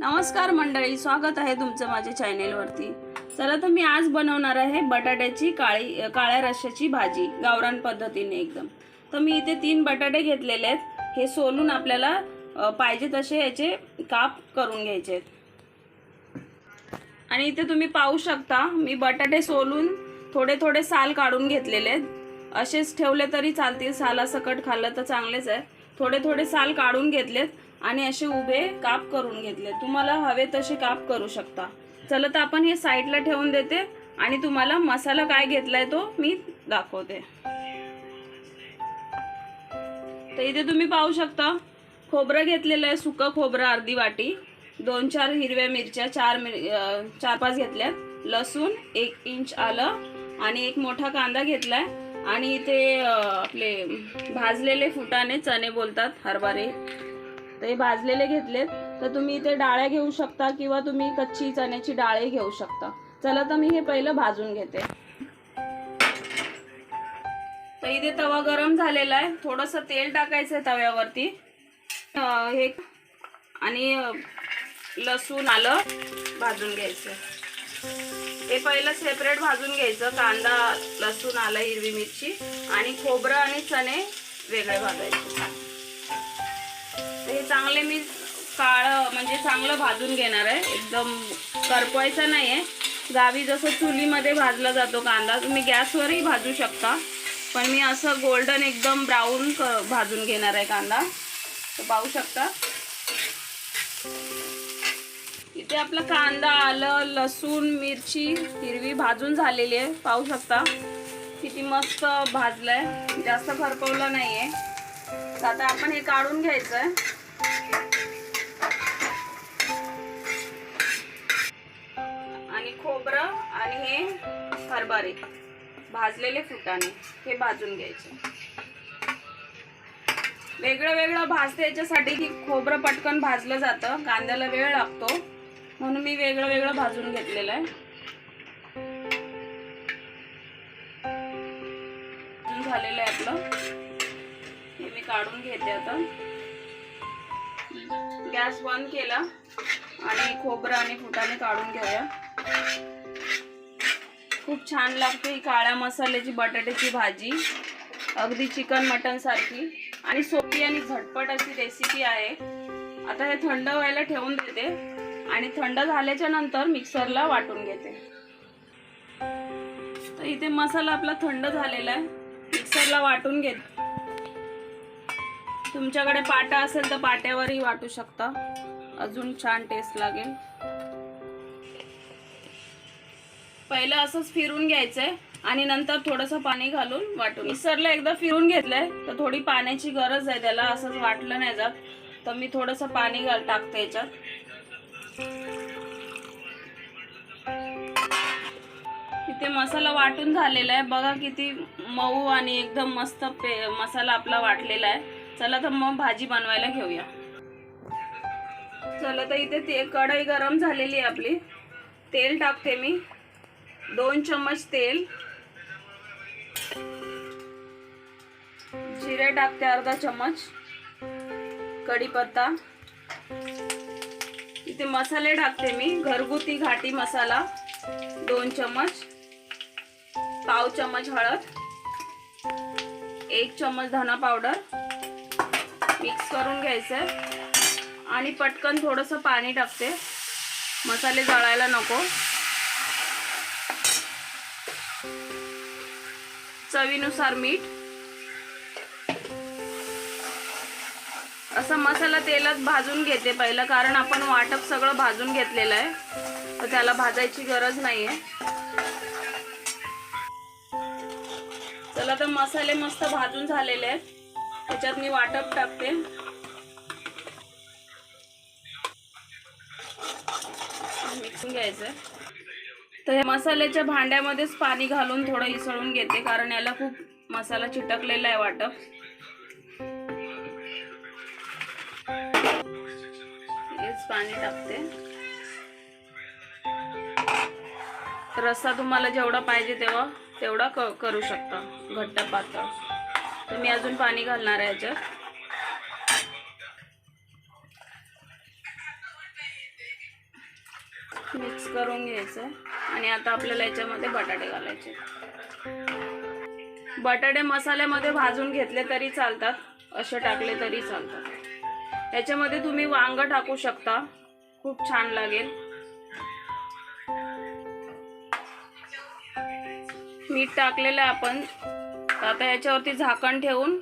नमस्कार मंडळी स्वागत आहे तुमचं माझ्या चॅनेलवरती. चला तर मी आज बनवणार आहे बटाट्याची काळी काळ्या रश्याची भाजी गावरान पद्धतीने एकदम. तर मी इथे तीन बटाटे घेतलेले आहेत. हे सोलून आपल्याला पाहिजे तसे याचे काप करून घ्यायचे आहेत. आणि इथे तुम्ही पाहू शकता मी बटाटे सोलून थोडे थोडे साल काढून घेतलेले आहेत. असेच ठेवले तरी चालतील सालासकट खाल्लं तर चांगलेच आहे. थोडे थोडे साल काढून घेतलेत. आणि असे उभे काप करून घेतले. तुम्हाला हवे तसे काप करू शकता. चला तर आपण हे साईडला ठेवून देते आणि तुम्हाला मसाला काय घेतलाय तो मी दाखवते. तर इथे तुम्ही पाहू शकता खोबरं घेतलेलं आहे सुकं खोबरं अर्धी वाटी दोन चार हिरव्या मिरच्या चार मिर चार पाच घेतल्यात लसूण एक इंच आलं आणि एक मोठा कांदा घेतलाय आणि इथे आपले भाजलेले फुटाने चणे बोलतात हरभरे. तर हे भाजलेले घेतलेत. तर तुम्ही इथे डाळ्या घेऊ शकता किंवा तुम्ही कच्ची चण्याची डाळे घेऊ शकता. चला तर मी हे पहिलं भाजून घेते. तर इथे तवा गरम झालेला आहे. थोडंसं तेल टाकायचं आहे तव्यावरती. हे आणि लसूण आलं भाजून घ्यायचं. हे पहिलं सेपरेट भाजून घ्यायचं. कांदा लसूण आलं हिरवी मिरची आणि खोबरं आणि चणे वेगळे भाजायचे. चांगले मी काळं म्हणजे चांगलं भाजून घेणार आहे. एकदम करपवायचं नाही आहे गावी जसं चुलीमध्ये भाजला जातो कांदा तुम्ही गॅसवरही भाजू शकता. पण मी असं गोल्डन एकदम ब्राऊन क भाजून घेणार आहे कांदा. तर पाहू शकता. इथे आपला कांदा आलं लसूण मिरची हिरवी भाजून झालेली आहे. पाहू शकता. किती मस्त भाजलं आहे जास्त खरपवलं आहे तर आता आपण हे काढून घ्यायचं आहे आणि खोबरं आणि हे हरभरे भाजलेले फुटाणे हे भाजून घ्यायचे. वेगळं वेगळं भाजते याच्यासाठी की खोबरं पटकन भाजलं जातं कांद्याला वेळ लागतो म्हणून मी वेगळं वेगळं भाजून घेतलेलं आहे. झालेलं आहे आपलं. हे मी काढून घेते आता. गॅस बंद केला आणि खोबरं आणि फुटाने काढून घेऊया. खूप छान लागते ही काळ्या मसाल्याची बटाट्याची भाजी. अगदी चिकन मटन सारखी. आणि सोपी आणि झटपट अशी रेसिपी आहे. आता हे थंड व्हायला ठेवून देते. आणि थंड झाल्याच्यानंतर मिक्सरला वाटून घेते. तर इथे मसाला आपला थंड झालेला आहे. मिक्सरला वाटून घेते. तुमच्याकडे पाटा असेल तर पाट्यावरही वाटू शकता. अजून छान टेस्ट लागेल. पहिलं असंच फिरून घ्यायचंय आणि नंतर थोडंसं पाणी घालून वाटून. मिक्सरला एकदा फिरून घेतलंय तर थोडी पाण्याची गरज आहे. त्याला असंच वाटलं नाही जात तर मी थोडंसं पाणी घाल टाकते याच्यात. इथे मसाला वाटून झालेला आहे. बघा किती मऊ आणि एकदम मस्त पे मसाला आपला वाटलेला आहे. चला तर मग भाजी बनवायला घेऊया. चला तर इथे ते कढई गरम झालेली आहे आपली. तेल टाकते मी. दोन चम्मच तेल. जिरे टाकते अर्धा चम्मच. कढीपत्ता. इथे मसाले टाकते मी. घरगुती घाटी मसाला. दोन चम्मच. पाव चम्मच हळद. एक चम्मच धना पावडर. मिक्स करून घ्यायचं आणि पटकन थोडंसं पाणी टाकते. मसाले जळायला नको. चवीनुसार मीठ. असा मसाला तेलात भाजून घेते पहिलं कारण आपण वाटप सगळं भाजून घेतलेलं आहे. तर त्याला भाजायची गरज नाहीये. चला तर मसाले मस्त भाजून झालेले आहेत. त्याच्यात मी वाटप टाकते. मिक्सून घ्यायचं. तर हे मसाल्याच्या भांड्यामध्येच पाणी घालून थोडं इसळून घेते कारण याला खूप मसाला चिटकलेला आहे वाटप. हेच पाणी टाकते. रस्सा तुम्हाला जेवढा पाहिजे तेव्हा तेवढा क करू शकता. घट्ट पातळ. तर मी अजून पाणी घालणार आहे याच्यात. मिक्स करून घ्यायचं. आणि आता आपल्याला याच्यामध्ये बटाटे घालायचे. बटाटे मसाल्यामध्ये भाजून घेतले तरी चालतात. असे टाकले तरी चालतात. याच्यामध्ये तुम्ही वांग टाकू शकता. खूप छान लागेल. मीठ टाकलेलं आहे आपण. तर आता याच्यावरती झाकण ठेवून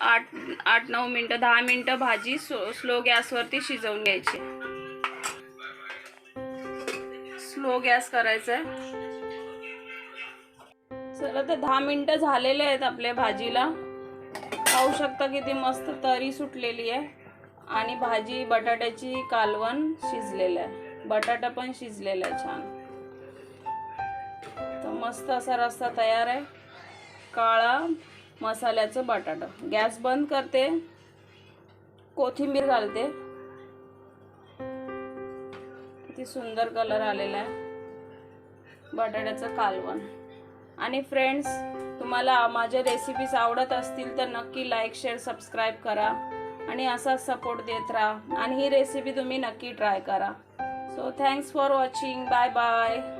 आठ आठ नऊ मिनटं दहा मिनटं भाजी स्लो गॅसवरती शिजवून घ्यायची. स्लो गॅस करायचा आहे चला तर दहा मिनटं झालेले आहेत आपल्या भाजीला. पाहू शकता किती मस्त तरी सुटलेली आहे. आणि भाजी बटाट्याची कालवण शिजलेलं आहे. बटाटा पण शिजलेला आहे छान. तर मस्त असा रस्ता तयार आहे. काळा मसाल्याचं बटाटा. गॅस बंद करते. कोथिंबीर घालते. किती सुंदर कलर आलेला आहे. बटाट्याचं कालवण. आणि फ्रेंड्स तुम्हाला माझ्या रेसिपीज आवडत असतील तर नक्की लाईक शेअर सबस्क्राईब करा. आणि असाच सपोर्ट देत राहा. आणि ही रेसिपी तुम्ही नक्की ट्राय करा. So thanks for watching bye bye